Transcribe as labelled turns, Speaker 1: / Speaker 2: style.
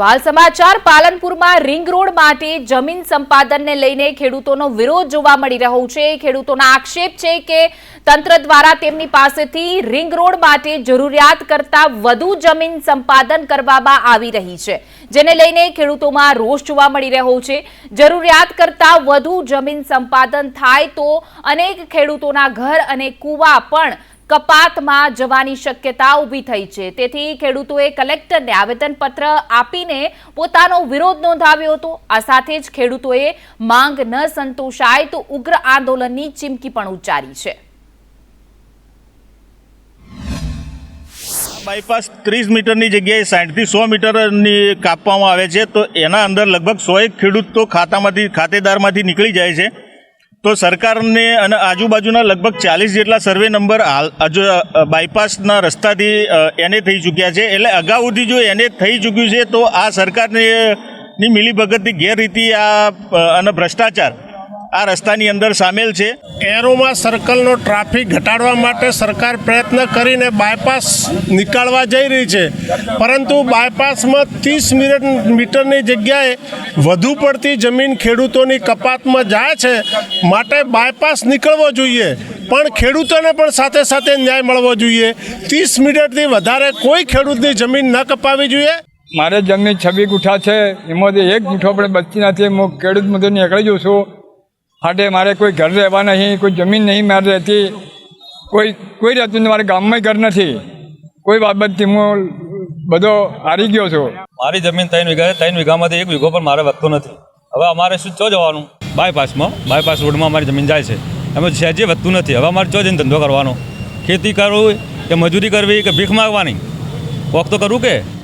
Speaker 1: તો હાલ સમાચાર, પાલનપુરમાં રિંગ રોડ માટે જમીન સંપાદનને લઈને ખેડૂતોનો વિરોધ જોવા મળી રહ્યો છે. ખેડૂતોના આક્ષેપ છે કે તંત્ર દ્વારા તેમની પાસેથી રિંગ રોડ માટે જરૂરિયાત કરતા વધુ જમીન સંપાદન કરવામાં આવી રહી છે, જેને લઈને ખેડૂતોમાં રોષ જોવા મળી રહ્યો છે. જરૂરિયાત કરતા વધુ જમીન સંપાદન થાય તો અનેક ખેડૂતોના ઘર અને કૂવા પણ કપાતમાં જવાની શક્યતા ઊભી થઈ છે. તેથી ખેડૂતોએ કલેક્ટરને આવેદનપત્ર આપીને પોતાનો વિરોધ નોંધાવ્યો હતો. આ સાથે જ ખેડૂતોએ માંગ ન સંતોષાય તો ઉગ્ર આંદોલનની ચીમકી પણ ઉચ્ચારી છે.
Speaker 2: બાયપાસ ત્રીસ મીટરની જગ્યાએ સાઠથી સો મીટરની કાપવામાં આવે છે. તો એના અંદર લગભગ સો એક ખેડૂત તો ખાતામાંથી ખાતેદારમાંથી નીકળી જાય છે. તો સરકારને અને આજુબાજુના લગભગ ચાલીસ જેટલા સર્વે નંબર હજુ બાયપાસના રસ્તાથી એને થઈ ચૂક્યા છે. એટલે અગાઉથી જો એને થઈ ચૂક્યું છે, તો આ સરકારને ની મિલીભગતની ગેરરીતિ, આ અને ભ્રષ્ટાચાર આ રસ્તાની અંદર સામેલ છે.
Speaker 3: એરોમાં સર્કલનો ટ્રાફિક ઘટાડવા માટે સરકાર પ્રયત્ન કરીને બાયપાસ નીકાળવા જઈ રહી છે. પરંતુ બાયપાસમાં ત્રીસ મિનિટ મીટરની જગ્યાએ વધુ પડતી જમીન ખેડૂતોની કપાતમાં જાય છે. માટે બાયપાસ નીકળવો જોઈએ. પણ ખેડૂતોને પણ સાથે સાથે ન્યાય મળવો જોઈએ. ત્રીસ મિનિટથી વધારે કોઈ ખેડૂતની જમીન ન કપાવી જોઈએ.
Speaker 4: મારે જમીન છબી ગુઠા છે. એમાંથી એક ગુઠો પણ બચતી નથી. હું ખેડૂત મજૂર નીકળી જઉં છું. માટે મારે કોઈ ઘર રહેવા નહીં કોઈ જમીન નહીં મારે રહેતી. કોઈ કોઈ રહેતું મારે ગામમાં ઘર નથી. કોઈ બાબતથી હું બધો હારી ગયો છું.
Speaker 5: મારી જમીન ત્રણ વીઘા છે ત્રણ વીઘામાંથી એક વીઘો પણ મારે વધતો નથી. હવે અમારે શું ચો જવાનું? બાયપાસમાં બાયપાસ રોડમાં અમારી જમીન જાય છે. એમાં સહેજે વધતું નથી. હવે અમારે ચો જઈને ધંધો કરવાનો? ખેતી કરવી કે મજૂરી કરવી કે ભીખ માગવાની? વોક તો કરવું કે?